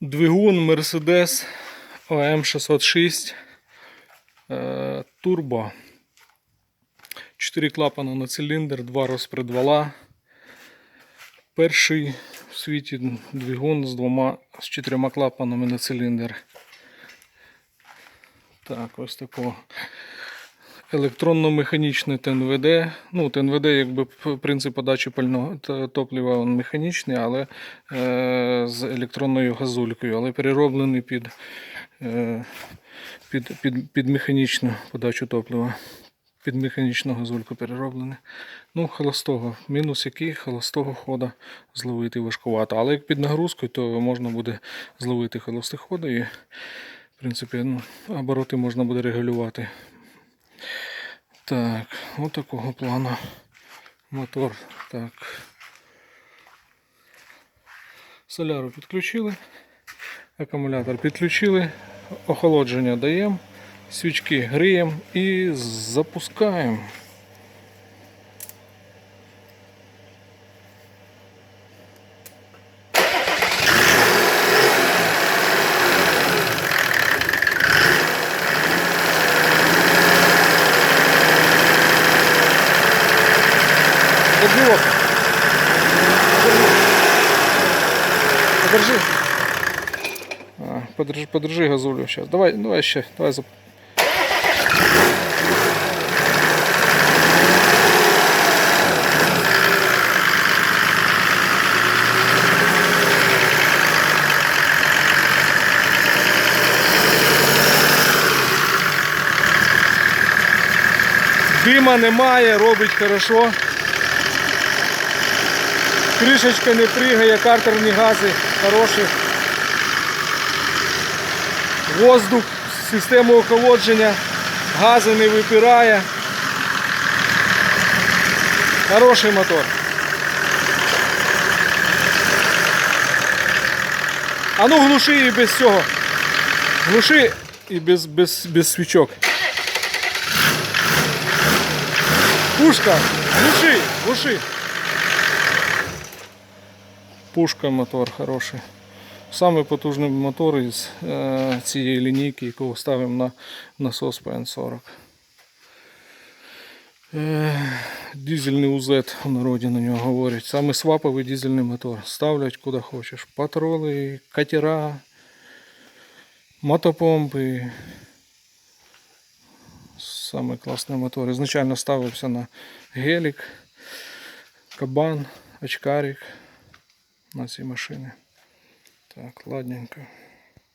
Двигун Mercedes OM 606 е, Turbo. 4 клапана на циліндр, 2 розпредвала. Перший в світі двигун з двома з чотирма клапанами на циліндр. Так, ось такого. Електронно-механічне ТНВД. Ну, ТНВД, якби принцип подачі пального топлива він механічний, але е, з електронною газулькою, але перероблений під, е, під, під, під механічну подачу топлива. Під механічну газульку перероблений. Ну, холостого. Мінус який холостого хода зловити важкувато. Але як під нагрузкою, то можна буде зловити холостий ход і, в принципі, ну, обороти можна буде регулювати. Так, от такого плану мотор. Так. Соляру підключили, акумулятор підключили, охолодження даємо, свічки гріємо і запускаємо. Подержи. А, подержи, подержи газулю сейчас. Давай, давай ще, давай зап... Дима немає, робить хорошо. Кришечка не пригає, картерні гази хороші. Воздух, систему охолодження, гази не випирає. Хороший мотор. А ну глуши і без цього. Глуши і без, без, без свічок. Пушка, глуши, глуши. Пушка мотор хороший. Самий потужний мотор із е, цієї лінійки, яку ставимо на насос ПН40. Е, УЗ в народі на нього говорять. Саме сваповий дизельний мотор. Ставлять куди хочеш. Патроли, катера, мотопомпи. Саме класний мотор. Ізначально ставився на гелік, кабан, очкарик на ці машини. Так, ладненько.